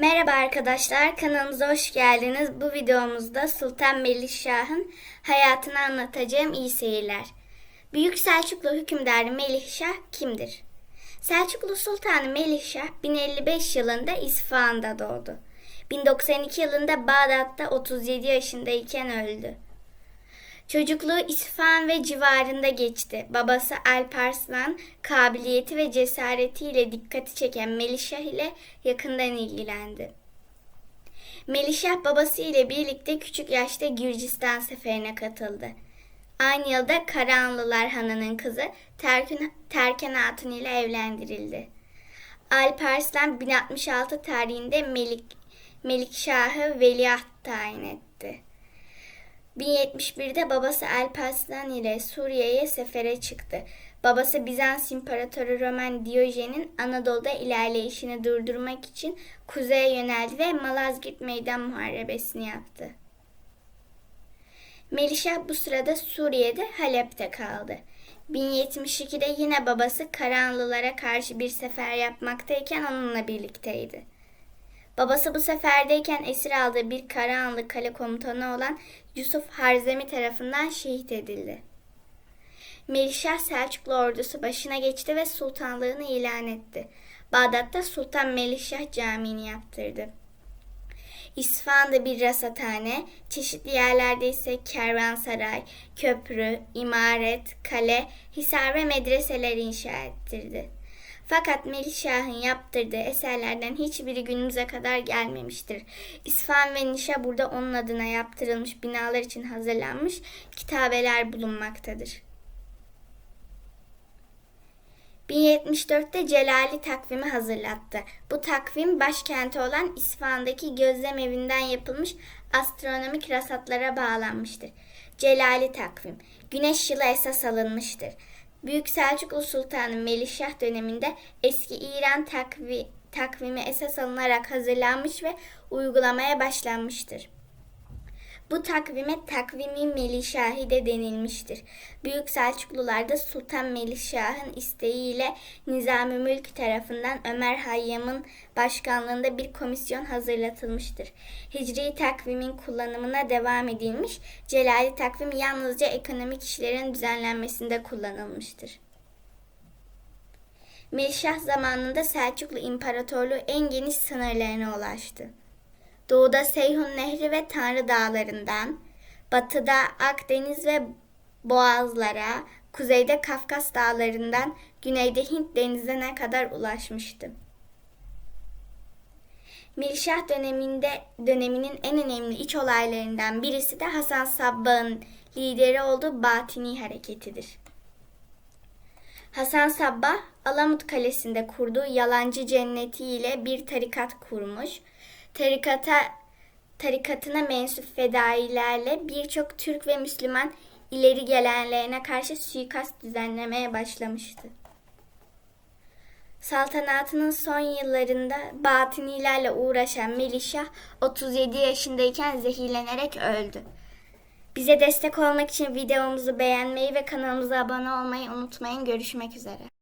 Merhaba arkadaşlar, kanalımıza hoş geldiniz. Bu videomuzda Sultan Melihşah'ın hayatını anlatacağım iyi seyirler. Büyük Selçuklu hükümdarı Melihşah kimdir? Selçuklu Sultanı Melihşah 1055 yılında İsfahan'da doğdu. 1092 yılında Bağdat'ta 37 yaşındayken öldü. Çocukluğu İsfahan ve civarında geçti. Babası Alparslan kabiliyeti ve cesaretiyle dikkati çeken Melişah ile yakından ilgilendi. Melişah babası ile birlikte küçük yaşta Gürcistan seferine katıldı. Aynı yılda Karahanlılar Hanı'nın kızı Terkün, Terken Hatun ile evlendirildi. Alparslan 1066 tarihinde Melik, Melikşah'ı veliaht tayin etti. 1071'de babası Alparslan ile Suriye'ye sefere çıktı. Babası Bizans İmparatoru Roman Diyojen'in Anadolu'da ilerleyişini durdurmak için kuzeye yöneldi ve Malazgirt Meydan Muharebesini yaptı. Melişah bu sırada Suriye'de Halep'te kaldı. 1072'de yine babası Karahanlılara karşı bir sefer yapmaktayken onunla birlikteydi. Babası bu seferdeyken esir aldığı bir Karahanlı kale komutanı olan Yusuf Harzemi tarafından şehit edildi. Melişah Selçuklu ordusu başına geçti ve sultanlığını ilan etti. Bağdat'ta Sultan Melişah Camii'ni yaptırdı. İsfahan'da bir rasathane, çeşitli yerlerde ise kervansaray, köprü, imaret, kale, hisar ve medreseler inşa ettirdi. Fakat Melişah'ın yaptırdığı eserlerden hiçbiri günümüze kadar gelmemiştir. İsfahan ve Nişa burada onun adına yaptırılmış binalar için hazırlanmış kitabeler bulunmaktadır. 1074'te Celali takvimi hazırlattı. Bu takvim başkenti olan İsfahan'daki gözlem evinden yapılmış astronomik rasatlara bağlanmıştır. Celali takvim, güneş yılı esas alınmıştır. Büyük Selçuklu Sultanı Melihşah döneminde eski İran takvi, takvimi esas alınarak hazırlanmış ve uygulamaya başlanmıştır. Bu takvime takvimi Melişahi de denilmiştir. Büyük Selçuklular da Sultan Melişah'ın isteğiyle Nizami Mülk tarafından Ömer Hayyam'ın başkanlığında bir komisyon hazırlatılmıştır. Hicri takvimin kullanımına devam edilmiş, Celali takvim yalnızca ekonomik işlerin düzenlenmesinde kullanılmıştır. Melişah zamanında Selçuklu İmparatorluğu en geniş sınırlarına ulaştı. Doğuda Seyhun Nehri ve Tanrı Dağları'ndan, batıda Akdeniz ve Boğazlara, kuzeyde Kafkas Dağları'ndan, güneyde Hint Denizi'ne kadar ulaşmıştı. Mirşah döneminde döneminin en önemli iç olaylarından birisi de Hasan Sabbah'ın lideri olduğu Batini hareketidir. Hasan Sabbah, Alamut Kalesi'nde kurduğu yalancı cenneti ile bir tarikat kurmuş. Tarikata tarikatına mensup fedailerle birçok Türk ve Müslüman ileri gelenlerine karşı suikast düzenlemeye başlamıştı. Saltanatının son yıllarında batinilerle uğraşan Melişah 37 yaşındayken zehirlenerek öldü. Bize destek olmak için videomuzu beğenmeyi ve kanalımıza abone olmayı unutmayın. Görüşmek üzere.